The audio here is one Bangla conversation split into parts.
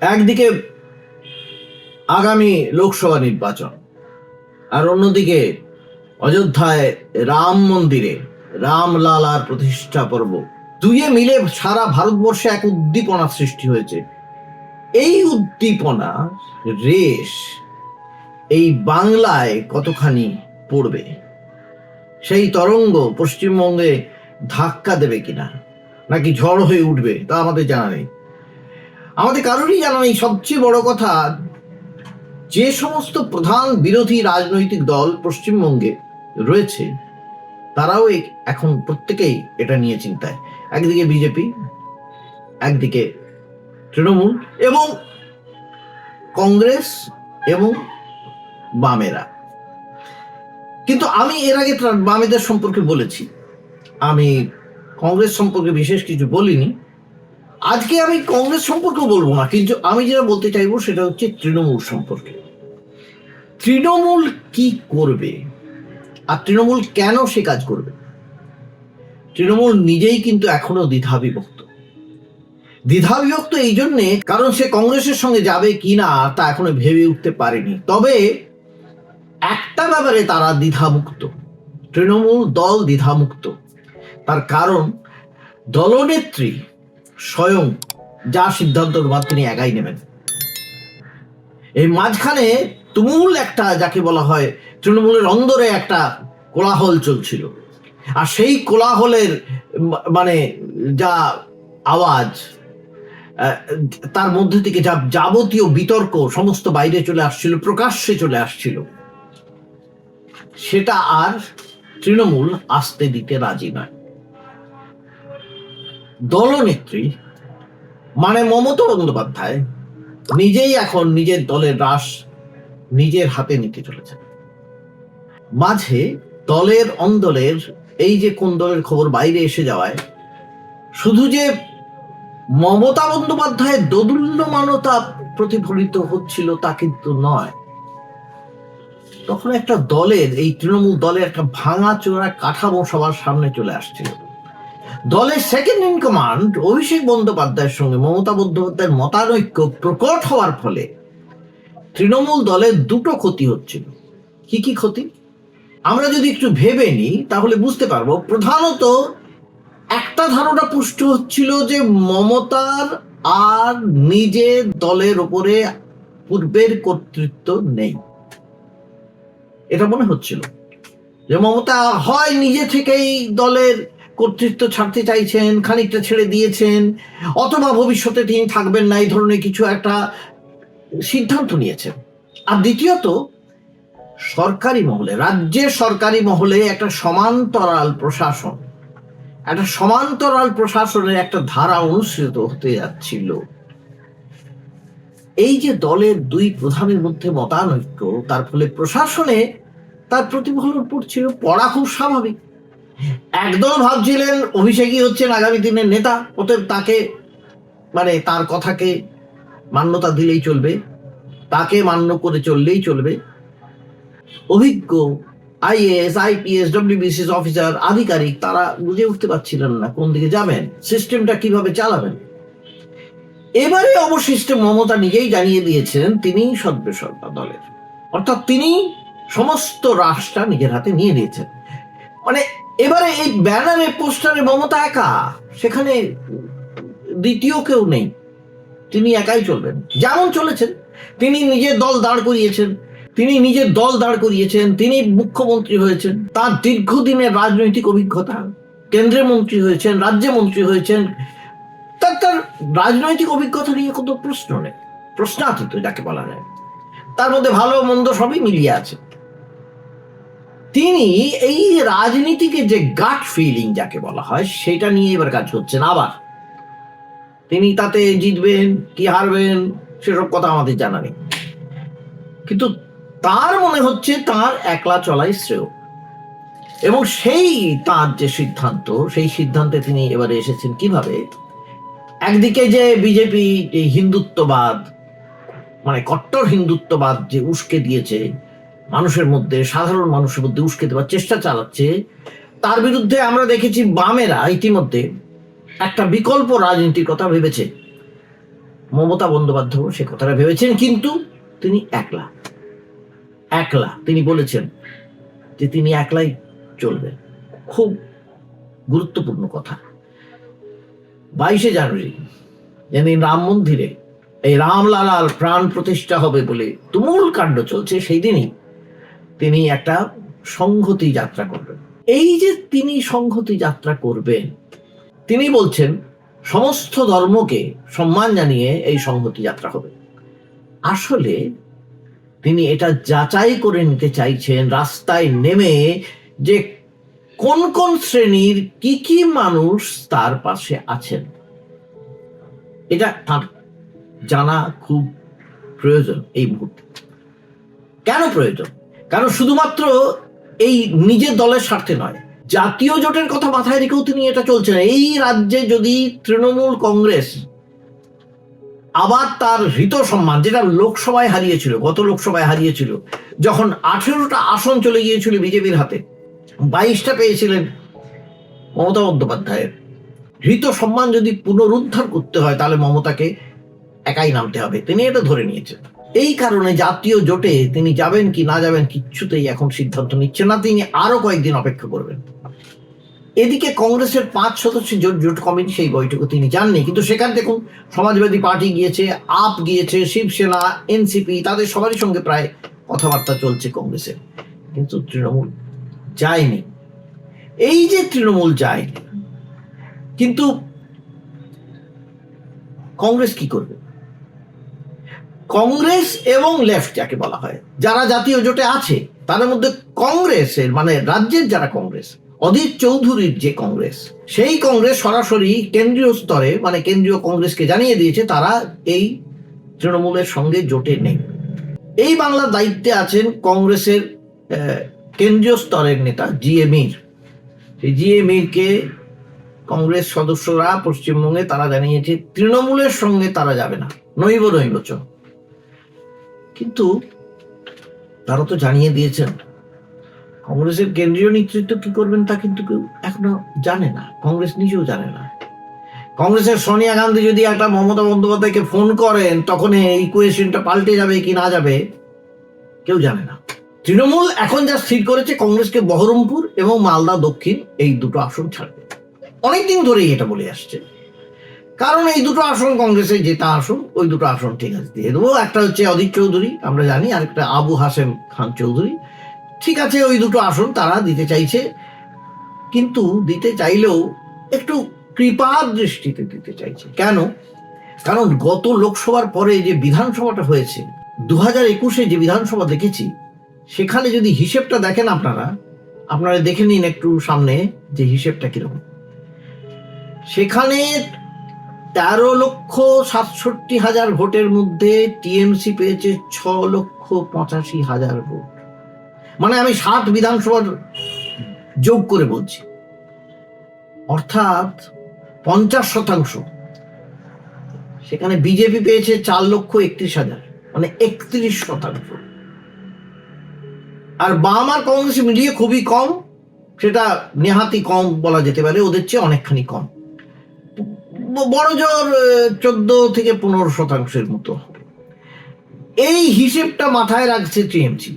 একদিকে আগামী লোকসভা নির্বাচন আর অন্যদিকে অযোধ্যায় রাম মন্দিরে রামলালার প্রতিষ্ঠা পর্ব। দুইয়ে মিলে সারা ভারতবর্ষে এক উদ্দীপনা সৃষ্টি হয়েছে। এই উদ্দীপনা রেশ এই বাংলায় কতখানি পড়বে? সেই তরঙ্গ পশ্চিমবঙ্গে ধাক্কা দেবে কিনা? নাকি ঝড় হয়ে উঠবে তা আমাদের জানা নেই। আমাদের কারোরই জানা নেই সবচেয়ে বড় কথা, যে সমস্ত প্রধান বিরোধী রাজনৈতিক দল পশ্চিমবঙ্গে রয়েছে, তারাও এখন প্রত্যেকেই এটা নিয়ে চিন্তায়। একদিকে বিজেপি, একদিকে তৃণমূল এবং কংগ্রেস এবং বামেরা। কিন্তু আমি এর আগে বামেদের সম্পর্কে বলেছি। আমি কংগ্রেস সম্পর্কে বিশেষ কিছু বলিনি। আজকে আমি কংগ্রেস সম্পর্কে বলব না, কিন্তু আমি যেটা বলতে চাইব সেটা হচ্ছে তৃণমূল সম্পর্কে। তৃণমূল কি করবে? আর তৃণমূল কেন সে কাজ করবে? তৃণমূল নিজেই কিন্তু এখনও দ্বিধাবিভক্ত। দ্বিধাবিভক্ত এই জন্যে কারণ সে কংগ্রেসের সঙ্গে যাবে কি না তা এখনও ভেবে উঠতে পারেনি। তবে একটা ব্যাপারে তারা দ্বিধামুক্ত। তৃণমূল দল দ্বিধামুক্ত। তার কারণ দলনেত্রী স্বয়ং যা সিদ্ধান্ত নেবার তিনি একাই নেবেন। এই মাঝখানে তুমুল একটা যাকে বলা হয় তৃণমূলের অন্দরে একটা কোলাহল চলছিল। আর সেই কোলাহলের মানে যা আওয়াজ তার মধ্যে থেকে যা যাবতীয় বিতর্ক সমস্ত বাইরে চলে আসছিল, প্রকাশ্যে চলে আসছিল। সেটা আর তৃণমূল আসতে দিতে রাজি নয়। দলনেত্রী মানে মমতা বন্দ্যোপাধ্যায় নিজেই এখন নিজের দলের রাস নিজের হাতে নিতে চলেছেন। মাঝে দলের অন্দলের এই যে কোন দলের খবর বাইরে এসে যাওয়ায় শুধু যে মমতা বন্দ্যোপাধ্যায়ের দোদুল্যমানতা প্রতিফলিত হচ্ছিল তা কিন্তু নয়। তখন একটা দলের, এই তৃণমূল দলের একটা ভাঙা চোরা কাঠামো সবার সামনে চলে আসছিল। দলের সেকেন্ড ইন কমান্ড অভিষেক বন্দ্যোপাধ্যায়ের সঙ্গে মমতা বন্দ্যোপাধ্যায়ের মতানৈক্য প্রকট হওয়ার ফলে তৃণমূল দলের দুটো ক্ষতি হচ্ছিল। কি কি ক্ষতি? আমরা যদি একটু ভেবে নিই, তাহলে বুঝতে পারব। প্রধানত একটা ধারণা পুষ্ট হচ্ছিল যে মমতার আর নিজের দলের ওপরে পূর্বের কর্তৃত্ব নেই। এটা মনে হচ্ছিল যে মমতা হয় নিজে থেকেই দলের কর্তৃত্ব ছাড়তে চাইছেন, খানিকটা ছেড়ে দিয়েছেন, অথবা ভবিষ্যতে তিনি থাকবেন না, এই ধরনের কিছু একটা সিদ্ধান্ত নিয়েছেন। আর দ্বিতীয়ত, সরকারি মহলে, রাজ্যের সরকারি মহলে একটা সমান্তরাল প্রশাসন, একটা সমান্তরাল প্রশাসনের একটা ধারা অনুসৃত হতে যাচ্ছিল। এই যে দলের দুই প্রধানের মধ্যে মতানৈক্য, তার ফলে প্রশাসনে তার প্রতিফলন পড়ছিল পড়া খুব স্বাভাবিক। একদল ভাবছিলেন অভিষেকই হচ্ছেন আগামী দিনের নেতা, অতএব তাকে মানে তার কথাকে মান্যতা দিলেই চলবে, তাকে মান্য করে চললেই চলবে। অভিজ্ঞ আইএএস, আইপিএস, ডব্লিউবিসিএস অফিসার, আধিকারিক, তারা বুঝে উঠতে পারছিলেন না কোন দিকে যাবেন, সিস্টেমটা কীভাবে চালাবেন। এবারে অবশিষ্টে মমতা নিজেই জানিয়ে দিয়েছেন তিনি সর্বেসর্বা দলের। অর্থাৎ তিনি সমস্ত রাশটা নিজের হাতে নিয়ে নিয়েছেন। মানে এবারে এই ব্যানারে, পোস্টারে মমতা একা। সেখানে দ্বিতীয় কেউ নেই। তিনি একাই চলবেন। যেমন চলেছেন, তিনি নিজের দল দাঁড় করিয়েছেন, তিনি নিজের দল দাঁড় করিয়েছেন, তিনি মুখ্যমন্ত্রী হয়েছেন। তার দীর্ঘদিনের রাজনৈতিক অভিজ্ঞতা, কেন্দ্রের মন্ত্রী হয়েছেন, রাজ্য মন্ত্রী হয়েছেন, তার তার রাজনৈতিক অভিজ্ঞতা নিয়ে কোনো প্রশ্ন নেই। প্রশ্নাতীত যাকে বলা যায়। তার মধ্যে ভালো মন্দ সবই মিলিয়ে আছে। তিনি এই রাজনীতিকে যে গাট ফিলিং যাকে বলা হয়, সেটা নিয়ে এবার কাজ করছেন আবার। তিনি তাতে জিতবেন, কি হারবেন, সেসব কথা আমাদের জানা নেই। কিন্তু তার মনে হচ্ছে তার একলা চলাই শ্রেয়। এবং সেই তার যে সিদ্ধান্ত, সেই সিদ্ধান্তে তিনি এবারে এসেছেন কীভাবে? একদিকে যে বিজেপি হিন্দুত্ববাদ মানে কট্টর হিন্দুত্ববাদ যে উস্কে দিয়েছে মানুষের মধ্যে, সাধারণ মানুষের মধ্যে উস্কে দেওয়ার চেষ্টা চালাচ্ছে। তার বিরুদ্ধে আমরা দেখেছি বামেরা ইতিমধ্যে একটা বিকল্প রাজনীতির কথা ভেবেছে। মমতা বন্দ্যোপাধ্যায় সে কথাটা ভেবেছেন, কিন্তু তিনি একলা। একলা, তিনি বলেছেন যে তিনি একলাই চলবেন। খুব গুরুত্বপূর্ণ কথা। বাইশে জানুয়ারি, যেদিন রাম মন্দিরে এই রামলালার প্রাণ প্রতিষ্ঠা হবে বলে তুমুল কাণ্ড চলছে, সেই দিনই তিনি একটা সংহতি যাত্রা করবেন। এই যে তিনি সংহতি যাত্রা করবেন, তিনি বলছেন, সমস্ত ধর্মকে সম্মান জানিয়ে এই সংহতি যাত্রা হবে। আসলে তিনি এটা যাচাই করে নিতে চাইছেন, রাস্তায় নেমে যে কোন কোন শ্রেণির কি কি মানুষ তার পাশে আছেন। এটা তার জানা খুব প্রয়োজন এই মুহূর্তে। কেন প্রয়োজন? কারণ শুধুমাত্র এই নিজের দলের স্বার্থে নয়, জাতীয় জোটের কথা মাথায় রেখেও তিনি এটা চলছেন। এই রাজ্যে যদি তৃণমূল কংগ্রেস আবার তার হৃত সম্মান, যেটা লোকসভায় হারিয়েছিল, গত লোকসভায় হারিয়েছিল, যখন আঠেরোটা আসন চলে গিয়েছিল বিজেপির হাতে, বাইশটা পেয়েছিলেন মমতা বন্দ্যোপাধ্যায়ের। হৃত সম্মান যদি পুনরুদ্ধার করতে হয়, তাহলে মমতাকে একাই নামতে হবে। তিনি এটা ধরে নিয়েছেন। এই কারণে জাতীয় জোটে তিনি যাবেন কি না যাবেন কিচ্ছুতেই এখন সিদ্ধান্ত নিচ্ছেন না। তিনি আরও কয়েকদিন অপেক্ষা করবেন। এদিকে কংগ্রেসের পাঁচ সদস্য জোট জোট কমিটি সেই বৈঠকে তিনি যাননি। কিন্তু সেখানে দেখুন, সমাজবাদী পার্টি গিয়েছে, আপ গিয়েছে, শিবসেনা, এনসিপি, তাদের সবারই সঙ্গে প্রায় কথাবার্তা চলছে কংগ্রেসের। কিন্তু তৃণমূল যায়নি। এই যে তৃণমূল যায়নি, কিন্তু কংগ্রেস কি করবে? কংগ্রেস এবং লেফট যাকে বলা হয়, যারা জাতীয় জোটে আছে, তাদের মধ্যে কংগ্রেসের মানে রাজ্যের যারা কংগ্রেস, অধীর চৌধুরীর যে কংগ্রেস, সেই কংগ্রেস সরাসরি কেন্দ্রীয় স্তরে মানে কেন্দ্রীয় কংগ্রেসকে জানিয়ে দিয়েছে, তারা এই তৃণমূলের সঙ্গে জোটে নেই। এই বাংলার দায়িত্বে আছেন কংগ্রেসের কেন্দ্রীয় স্তরের নেতা জি এ মির। সেই জি এ মিরকে কংগ্রেস সদস্যরা পশ্চিমবঙ্গে তারা জানিয়েছে, তৃণমূলের সঙ্গে তারা যাবে না। নইব চ কিন্তু তারা তো জানিয়ে দিয়েছেন। কংগ্রেসের কেন্দ্রীয় নেতৃত্ব কি করবেন তা কিন্তু কেউ এখনও জানে না। কংগ্রেস নিজেও জানে না। কংগ্রেসের সোনিয়া গান্ধী যদি একটা মমতা বন্দ্যোপাধ্যায়কে ফোন করেন, তখন এই কোয়েশনটা পাল্টে যাবে কি না যাবে, কেউ জানে না। তৃণমূল এখন যা স্থির করেছে, কংগ্রেসকে বহরমপুর এবং মালদা দক্ষিণ এই দুটো আসন ছাড়বে। অনেকদিন ধরেই এটা বলে আসছে। কারণ এই দুটো আসন কংগ্রেসের যেটা আসন ওই দুটো আসন ঠিক আছে, দিয়ে দেবো। একটা হচ্ছে অধীর চৌধুরী, আমরা জানি, আর একটা আবু হাসেম খান চৌধুরী। ঠিক আছে, ওই দুটো আসন তারা দিতে চাইছে, কিন্তু দিতে চাইলেও একটু কৃপার দৃষ্টিতে দিতে চাইছে। কেন? কারণ গত লোকসভার পরে যে বিধানসভাটা হয়েছে দু হাজার একুশে যে বিধানসভা দেখেছি, সেখানে যদি হিসেবটা দেখেন আপনারা আপনারা দেখে নিন একটু সামনে যে হিসেবটা কীরকম। সেখানে তেরো লক্ষ সাতষট্টি হাজার ভোটের মধ্যে টিএমসি পেয়েছে ছ লক্ষ পঁচাশি হাজার ভোট। মানে আমি সাত বিধানসভার যোগ করে বলছি। অর্থাৎ পঞ্চাশ শতাংশ। সেখানে বিজেপি পেয়েছে চার লক্ষ একত্রিশ হাজার। মানে একত্রিশ শতাংশ। আর বাম আর কংগ্রেস মিলিয়ে খুবই কম। সেটা নেহাতি কম বলা যেতে পারে, ওদের চেয়ে অনেকখানি কম। বড় জোর চোদ্দ থেকে পনেরো শতাংশের মতো। এই হিসেবটা মাথায় রাখছে টিএমসি।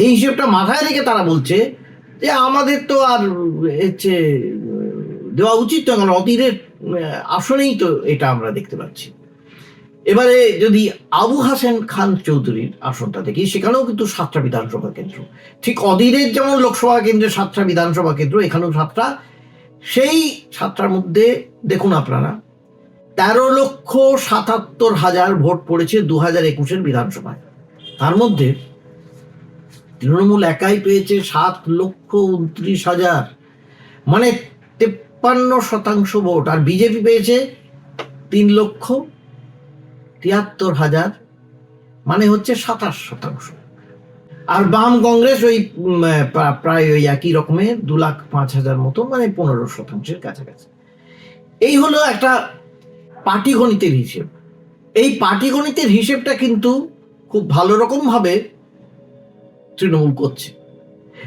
এই হিসেবটা মাথায় রেখে তারা বলছে যে, আমাদের তো আর হচ্ছে, দেওয়া উচিত তো কারণ অতীতের আসনেই তো এটা আমরা দেখতে পাচ্ছি। এবারে যদি আবু হাসেন খান চৌধুরীর আসনটা দেখি, সেখানেও কিন্তু সাতটা বিধানসভা কেন্দ্র। ঠিক অধীরের যেমন লোকসভা কেন্দ্রে সাতটা বিধানসভা কেন্দ্র, এখানেও সাতটা সেই সাতটার মধ্যে দেখুন আপনারা, তেরো লক্ষ সাতাত্তর হাজার ভোট পড়েছে দু হাজার একুশের বিধানসভায়। তার মধ্যে তৃণমূল একাই পেয়েছে সাত লক্ষ উনত্রিশ হাজার মানে তেপ্পান্ন শতাংশ ভোট। আর বিজেপি পেয়েছে তিন লক্ষ তিয়াত্তর হাজার মানে হচ্ছে সাতাশ শতাংশ। আর বাম কংগ্রেস ওই প্রায় ওই একই রকমের দু লাখ পাঁচ হাজার মতো মানে পনেরো শতাংশের কাছাকাছি। এই হলো একটা পাটিগণিতের হিসেব। এই পাটিগণিতের হিসেবটা কিন্তু খুব ভালো রকম ভাবে তৃণমূল করছে।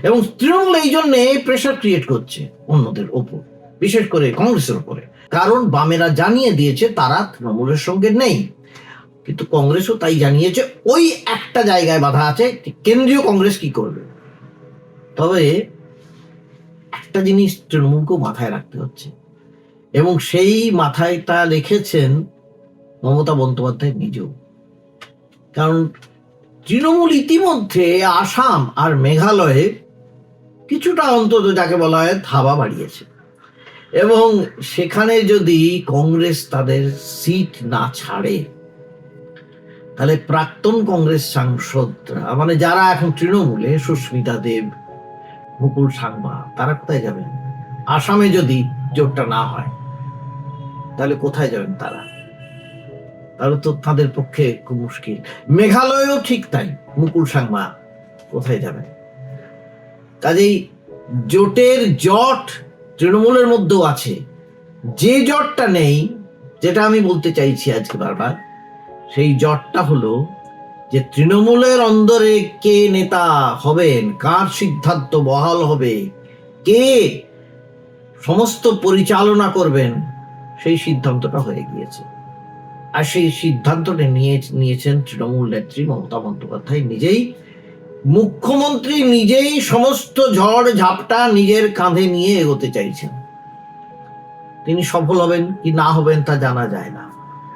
এবং তৃণমূল এই জন্যে প্রেশার ক্রিয়েট করছে অন্যদের ওপর, বিশেষ করে কংগ্রেসের উপরে কারণ বামেরা জানিয়ে দিয়েছে তারা তৃণমূলের সঙ্গে নেই। কিন্তু কংগ্রেসও তাই জানিয়েছে, ওই একটা জায়গায় বাধা আছে কেন্দ্রীয় কংগ্রেস কি করবে? তবে একটা জিনিস তৃণমূলকেও মাথায় রাখতে হচ্ছে, এবং সেই মাথায় তা রেখেছেন মমতা বন্দ্যোপাধ্যায় নিজেও। কারণ তৃণমূল ইতিমধ্যে আসাম আর মেঘালয়ে কিছুটা অন্তত যাকে বলা হয় থাবা বাড়িয়েছে, এবং সেখানে যদি কংগ্রেস তাদের সিট না ছাড়ে তাহলে প্রাক্তন কংগ্রেস সাংসদরা মানে যারা এখন তৃণমূলে, সুস্মিতা দেব, মুকুল সাংমা, তারা কোথায় যাবেন? আসামে যদি জোটটা না হয়, তাহলে কোথায় যাবেন তারা? তাহলে তো তাদের পক্ষে খুব মুশকিল। মেঘালয়েও ঠিক তাই, মুকুল সাংমা কোথায় যাবেন? কাজেই জোটের জট তৃণমূলের মধ্যেও আছে। যে জটটা নেই, যেটা আমি বলতে চাইছি আজকে বারবার সেই জটটা হলো যে তৃণমূলের অন্দরে কে নেতা হবেন? কার সিদ্ধান্ত বহাল হবে? কে সমস্ত পরিচালনা করবেন? সেই সিদ্ধান্তটা হয়ে গিয়েছে। আর সেই সিদ্ধান্তটা নিয়ে নিয়েছেন তৃণমূল নেত্রী মমতা বন্দ্যোপাধ্যায় নিজেই। মুখ্যমন্ত্রী নিজেই সমস্ত ঝড় ঝাপটা নিজের কাঁধে নিয়ে এগোতে চাইছেন। তিনি সফল হবেন কি না হবেন তা জানা যায় না।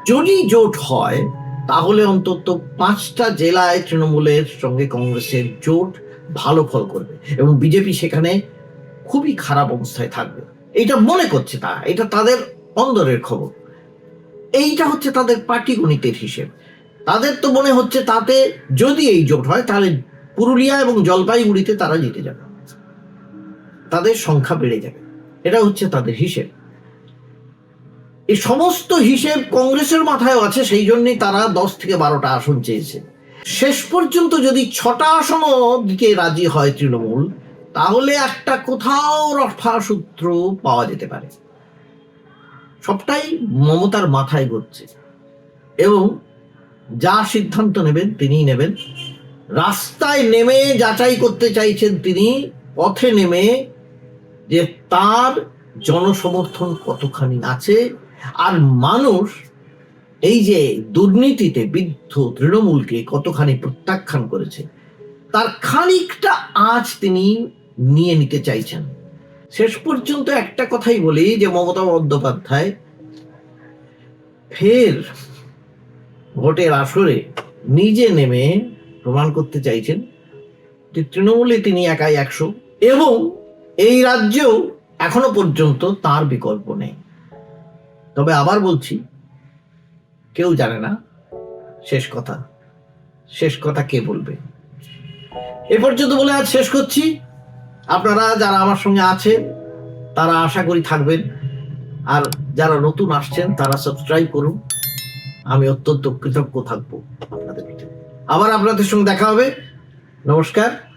যদি জোট হয় তাহলে অন্তত পাঁচটা জেলায় তৃণমূলের সঙ্গে কংগ্রেসের জোট ভালো ফল করবে এবং বিজেপি সেখানে খুবই খারাপ অবস্থায় থাকবে। এটা মনে করছে তারা, এটা তাদের অন্দরের খবর। এইটা হচ্ছে তাদের পাটিগণিতের হিসেব। তাদের তো মনে হচ্ছে তাতে যদি এই জোট হয়, তাহলে পুরুলিয়া এবং জলপাইগুড়িতে তারা জিতে যাবে। তাদের সংখ্যা বেড়ে যাবে। এটা হচ্ছে তাদের হিসেব। এই সমস্ত হিসেব কংগ্রেসের মাথায় আছে, সেই জন্যই তারা দশ থেকে বারোটা আসন চেয়েছে। শেষ পর্যন্ত যদি ছটা আসনও দিতে রাজি হয় তৃণমূল, তাহলে একটা কোথাও রফা সূত্র পাওয়া যেতে পারে। সবটাই মমতার মাথায় ঘটছে এবং যা সিদ্ধান্ত নেবেন তিনিই নেবেন। রাস্তায় নেমে যাচাই করতে চাইছেন তিনি, পথে নেমে যে তার জনসমর্থন কতখানি আছে আর মানুষ এই যে দুর্নীতিতে বিদ্ধ তৃণমূলকে কতখানি প্রত্যাখ্যান করেছে, তার খানিকটা আজ তিনি নিয়ে নিতে চাইছেন। শেষ পর্যন্ত একটা কথাই বলি যে মমতা বন্দ্যোপাধ্যায় ফের ভোটের আসরে নিজে নেমে প্রমাণ করতে চাইছেন যে তৃণমূলে তিনি একাই একশো এবং এই রাজ্যেও এখনও পর্যন্ত তার বিকল্প নেই। তবে আবার বলছি, কেউ জানে না শেষ কথা। শেষ কথা কে বলবে? এ পর্যন্ত বলে আজ শেষ করছি। আপনারা যারা আমার সঙ্গে আছেন, তারা আশা করি থাকবেন। আর যারা নতুন আসছেন, তারা সাবস্ক্রাইব করুন। আমি অত্যন্ত কৃতজ্ঞ থাকব আপনাদের আবার আপনাদের সঙ্গে দেখা হবে। নমস্কার।